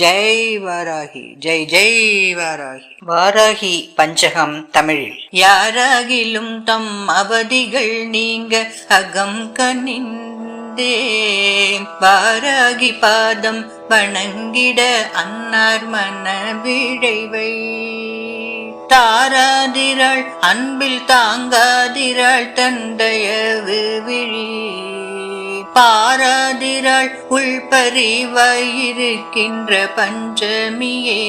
ஜெய் வாராகி ஜெய் ஜெய் வாராகி. வாராகி பஞ்சகம் தமிழில். யாராகிலும் தம் அவதிகள் நீங்க அகம் கனிந்தே. வாராகி பாதம் வணங்கிட அன்னார் மன விழைவை. தாராதிராள் அன்பில் தாங்காதிராள் தந்தையவு விழி. பாராதிராள் உள்பறிவாயிருக்கின்ற பஞ்சமியே.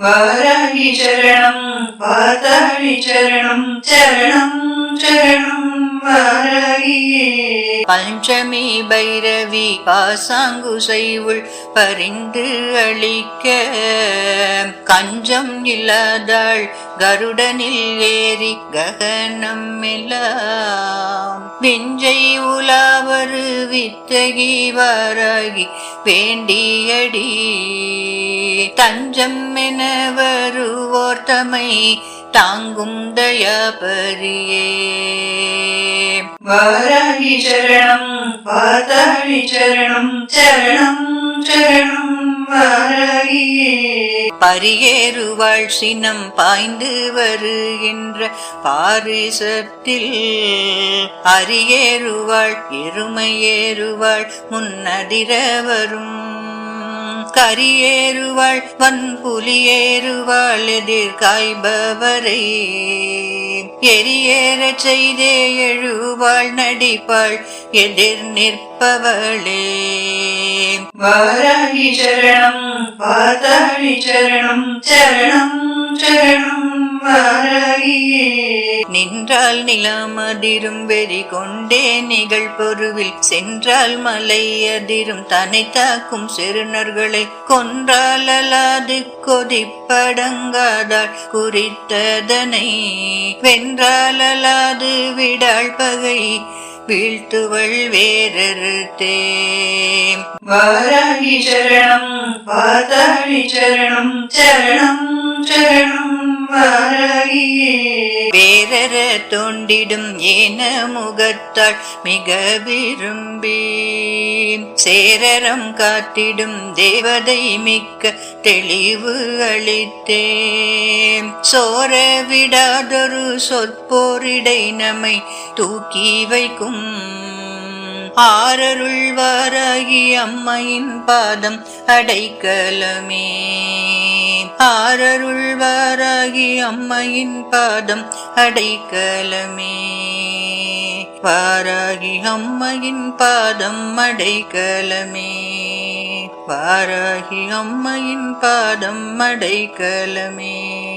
வாராகி சரணம் பாதாளி சரணம் சரணம் சரணம். பஞ்சமி பைரவி பாசாங்குசை உள் பரிந்து அளிக்க. கஞ்சம் இல்லாதாள் கருடனில் ஏறி ககனம் எல்லாம் விஞ்சை உலாவரு வித்தகி வாராகி வேண்டியடி. தஞ்சம் என வருவோர் தமை தாங்கும் தயாபரியே. வாராகி சரணம் பாதாளி சரணம் சரணம் சரணம் பரியேறுவாள் சினம் பாய்ந்து வருகின்ற பாரிசத்தில் அரியேறுவாள் எருமையேறுவாள் முன்னதிர வரும் கரியேறுவாள் வன்புலியேறுவாள் எதிர் காய்பவரை. எரியேறச் செய்தே எழுவாள் நடிப்பாள் எதிர் நிற்பவளே. வாராணி சரணம் பாதாளி சரணம் சரணம் சரணம். நின்றால் நிலம் அதிரும் வெறி கொண்டே நிகழ் பொருவில். சென்றால் மலை அதிரும் தன்னை தாக்கும் சிறுநர்களை. கொன்றால் அலாது கொதிப்படங்காதாள் குறித்ததனை. வென்றால் அலாது விடாள் பகை வீழ்த்துவள் வேறறுத்தே வாராகி சரணம் பாதாளி சரணம் சரணம் சரணம். வாராகியே வேறற தோண்டிடும் ஏன முகத்தாள் மிக விரும்பி சேரரம் காத்திடும் தேவதை மிக்க தெளிவு அளித்தே சோர விடாதொரு சொற்போரிடை நம்மை தூக்கி வைக்கும் ஆரருள் வாராகி அம்மையின் பாதம் அடைக்கலமே. ஆரருள் வாராகி அம்மையின் பாதம் அடைக்கலமே. வாராகி அம்மையின் பாதம் அடைக்கலமே. வாராகி அம்மையின் பாதம் அடைக்கலமே.